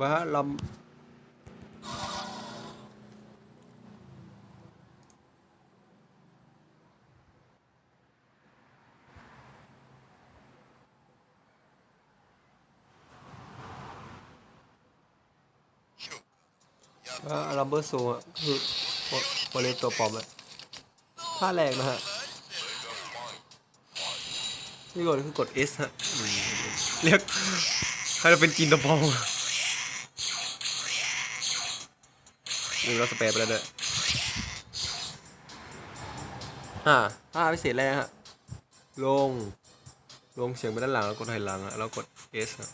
ว่าลำว่าลัมเบอร์โซอะคือโอเลนตัวปอมเลยท่าแรงนะฮะนี่กดคือกด S ฮะเรียกใครจะเป็นกินตัวปลอม นี่เราสเปรย์ไปแล้วด้วยอ่าท่าพิเศษแรกฮะ ลง ลงเสียงไปด้านหลังแล้วกดถอยหลังอะแล้วกด S อะ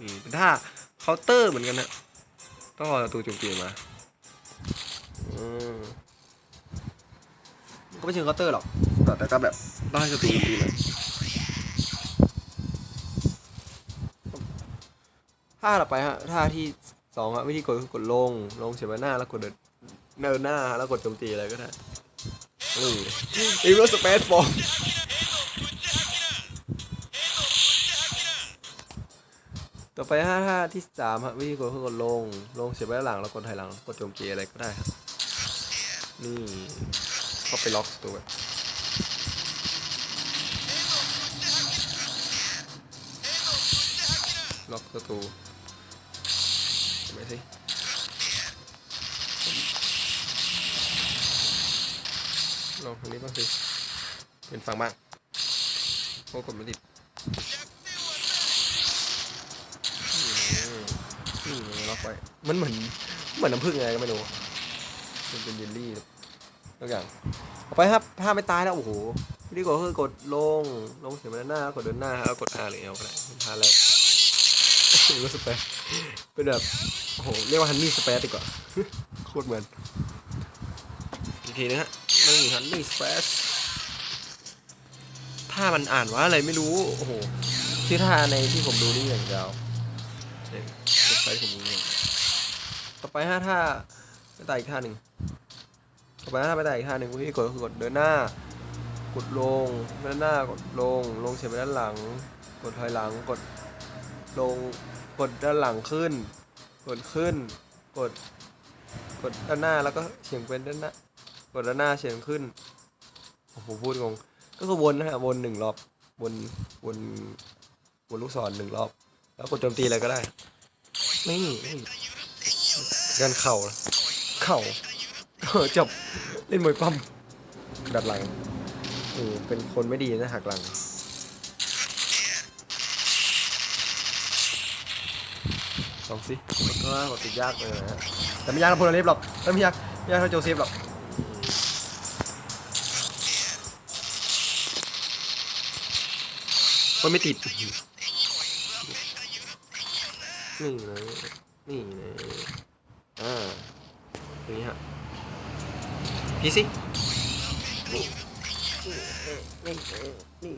นี่เป็นท่าเคาน์เตอร์เหมือนกันนะต้องรอประตูโจมตีมาอืมก็ไม่เชิงเคาน์เตอร์หรอกแต่แต่ก็แบบต้องให้ศัตรูโจมตีมาท่าต่อไปฮะท่าที่ สองฮะวิธีกดคือกดลงลงเสียงไปหน้าแล้วกดเดินเดินหน้าแล้วกดโจมตีอะไรก็ได้นี่อีโรสเปซฟอร์มต่อไปห้าท่าที่สามครับวิธีกดคือกดลงลงเสียบไว้ด้านหลังแล้วกดถอยหลังกดโจมตีอะไรก็ได้ครับนี่เข้าไปล็อกตัวล็อกประตู ไหมสิลองทางนี้บ้างสิ เป็นฟังบ้างโอ้กดไม่ติดอืมล็อกไว้มันเหมือนเหมือนน้ำผึ้งอะไรก็ไม่รู้ มันเป็นเยลลี่ทุกอย่างเอาไปครับ ถ้าไม่ตายแล้วโอ้โหวิธีกดคือกดลง ลงเสียงไปด้านหน้ากดเดินหน้าแล้วกด R หรือ L ก็ได้เป็นท่าแรก โอ้สเปซเป็นแบบโอ้โหเรียกว่าฮันนี่สเปซดีกว่าโคตรเหมือนอีกทีนะฮะนี่ฮันนี่สเปซถ้ามันอ่านว่าอะไรไม่รู้โอ้โหชื่อท่าในที่ผมดูนี่อย่างยวเช็คเว็บไซต์ผมมีเนี่ต่อไปห้าท่าไปตายอีกท่าหนึ่งต่อไปห้าท่าไปตายอีกท่าหนึ่งวิธีกดก็คือกดเดินหน้ากดลงเดินหน้ากดลงลงเฉียงไปด้านหลัง กดถอยหลังกด ลง กดด้านหลังขึ้น กดขึ้น กด กดด้านหน้าแล้วก็เฉียงเป็นด้านหน้า กดด้านหน้าเฉียงขึ้น โอ้โหพูดงง ก็คือวนนะฮะวนหนึ่งรอบ วน วน วนลูกศรหนึ่งรอบ แล้วกดโจมตีอะไรก็ได้ นี่กันเข่า เข่าเออจบ เล่นมวยปั้มดัดหลังเออเป็นคนไม่ดีนะหักหลัง ลองสิก็กดติดยากเลยนะแต่ไม่ยากนะพลเล็บหรอกแต่ไม่ยากไม่ยากเท่าโจเซฟหรอกมันไม่ติดนี่เลยนี่เลยอ่าอย่างนี้ฮะพี่สินี่นี่นี่